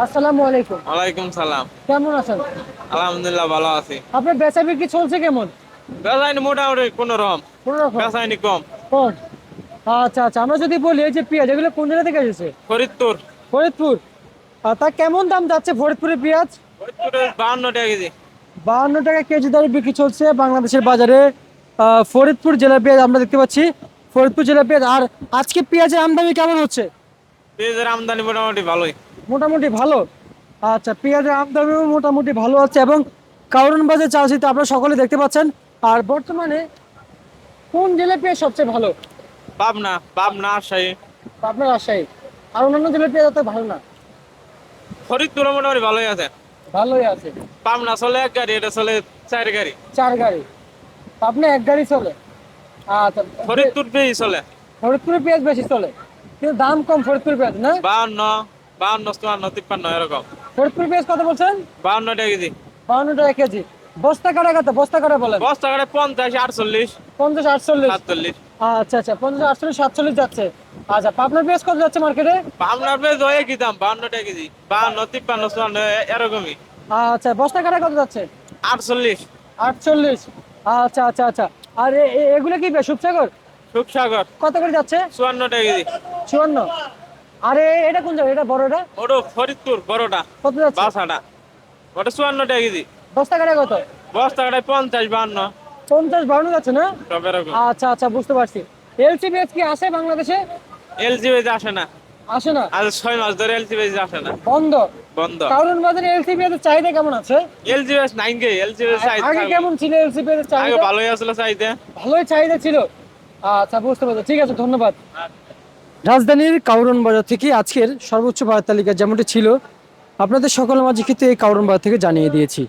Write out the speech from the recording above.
আসসালামু আলাইকুম। ওয়ালাইকুম সালাম। কেমন আছেন? আলহামদুলিল্লাহ ভালো আছি। আপনার বেচা বিক্রি চলছে কেমন? মোটামুটি কোন রকম। কোনো রকম? বেসাইনি কম। কোন আচ্ছা আচ্ছা। আমরা যদি বলি এই যে পেঁয়াজ এগুলো কোন জায়গা থেকে এসেছে? ফরিদপুর। ফরিদপুর। তা কেমন দাম যাচ্ছে ফরিদপুরের পেঁয়াজ? বাহান্ন টাকা কেজি। বাহান্ন টাকা কেজি দরে বিক্রি চলছে বাংলাদেশের বাজারে। ফরিদপুর জেলার পেঁয়াজ আমরা দেখতে পাচ্ছি। ফরিদপুর জেলার পেঁয়াজ। আর আজকে পেঁয়াজের আমদানি কেমন হচ্ছে? পেঁয়াজের আমদানি মোটামুটি ভালোই। মোটামুটি ভালো? আচ্ছা পেঁয়াজের আমদানিও মোটামুটি ভালো আছে এবং কারণ বাজার চাষিতে আপনারা সকলে দেখতে পাচ্ছেন। আর বর্তমানে কোন জেলার পেঁয়াজ সবচেয়ে ভালো? পাবনা পাবনা রাজশাহী। আপনার রাজশাহী। আর অন্যান্য জেলার পেঁয়াজ অত ভালো না? ফরিদ ফরিদপুরে মোটামুটি ভালোই আছে। ভালোই আছে। পাবনা চলে এক গাড়ি এটা চলে চার গাড়ি। চার গাড়ি। আপনি এক গাড়ি চলে। আচ্ছা ফরিদপুর পেয়ে চলে। ফরিদপুরের পেঁয়াজ বেশি চলে। কিন্তু দাম কম ফরিদপুর পেঁয়াজ না? বাহান্ন বাহান্ন চুয়ান্ন তিপ্পান্ন এরকম। ফরিদপুর পেঁয়াজ কত বলছেন? বাহান্ন টাকা কেজি। বাউন্ন টাকা কেজি। বস্তা কাটা কত? বস্তা কাটা বলেন। বস্তা করে পঞ্চাশ আটচল্লিশ। পঞ্চাশ আটচল্লিশ। সাতচল্লিশ। আচ্ছা আচ্ছা পঞ্চাশ আটচল্লিশ সাতচল্লিশ যাচ্ছে। আচ্ছা পাবনার পেঁয়াজ কত যাচ্ছে মার্কেটে? পাবনার পেঁয়াজ ওই কি দাম বাহান্ন টাকা কেজি। বাহান্ন তিপ্পান্ন চুয়ান্ন এরকমই। আচ্ছা বস্তা কাটা কত যাচ্ছে? আটচল্লিশ। আটচল্লিশ। আচ্ছা আচ্ছা আচ্ছা। আর এগুলো কি সুপসাগর? সুখসাগর কত করে যাচ্ছে? চুয়ান্ন টাকা কেজি। চুয়ান্ন। আরে এটা কোন জায়গা? এটা বড়টা? ওটা ফরিদপুর বড়টা। কত যাচ্ছে? বাসাটা। ওটা চুয়ান্ন টাকা কেজি। বস্তা কাটা কত? বস্তা কাটায় পঞ্চাশ বাহান্ন। পঞ্চাশ বাউন্ন যাচ্ছে না? আচ্ছা আচ্ছা বুঝতে পারছি। এলসি পেঁয়াজ কি আসে বাংলাদেশে? এলসি বেজ আসে না। আসে না? আজ ছয় মাস ধরে এলসি বেজ আসে না। বন্ধ? বন্ধ। কারণ বাজারে এলসি পেঁয়াজের চাহিদা কেমন আছে? এলসি বেজ নাইন কে এলসি বেজ আগে কেমন? ছিল এলসি আগে চাহিদা? ভালোই আসলে চাইতে ভালোই চাহিদা ছিল। আচ্ছা বুঝতে পারছি। ঠিক আছে, ধন্যবাদ। রাজধানীর কাউরন বাজার থেকে আজকের সর্বোচ্চ বাজার তালিকা যেমনটি ছিল, আপনাদের সকলের মাঝে কিন্তু এই কাউরন বাজার থেকে জানিয়ে দিয়েছি।